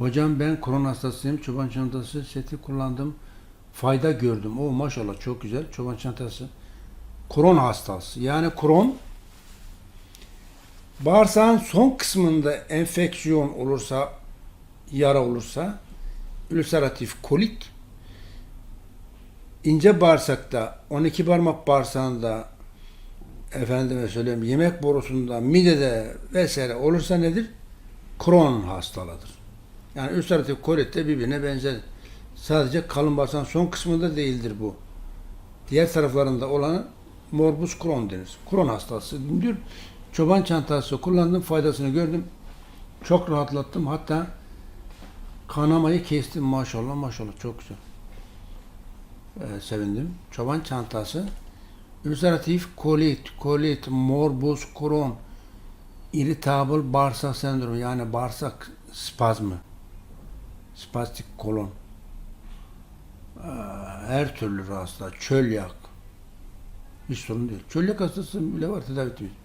Hocam ben kron hastasıyım. Çoban çantası seti kullandım. Fayda gördüm. O maşallah çok güzel. Çoban çantası. Kron hastası. Yani kron bağırsağın son kısmında enfeksiyon olursa, yara olursa, ülseratif kolik, ince bağırsakta, 12 parmak bağırsağında, efendime söyleyeyim yemek borusunda, midede vesaire olursa nedir? Kron hastalığıdır. Yani ülseratif kolit de birbirine benzer. Sadece kalın bağırsağın son kısmında değildir bu. Diğer taraflarında olanı morbus Crohn denir. Crohn hastası diyor. Çoban çantası kullandım, faydasını gördüm. Çok rahatlattım. Hatta kanamayı kestim maşallah maşallah çok güzel. Ee, sevindim. Çoban çantası ülseratif kolit, kolit, morbus Crohn, irritable bağırsak sendromu yani bağırsak spazmı, spastik kolon, Ee, her türlü rahatsızlığa, çölyak, hiç sorun değil. Çölyak hastası bile var tedavi ediyoruz.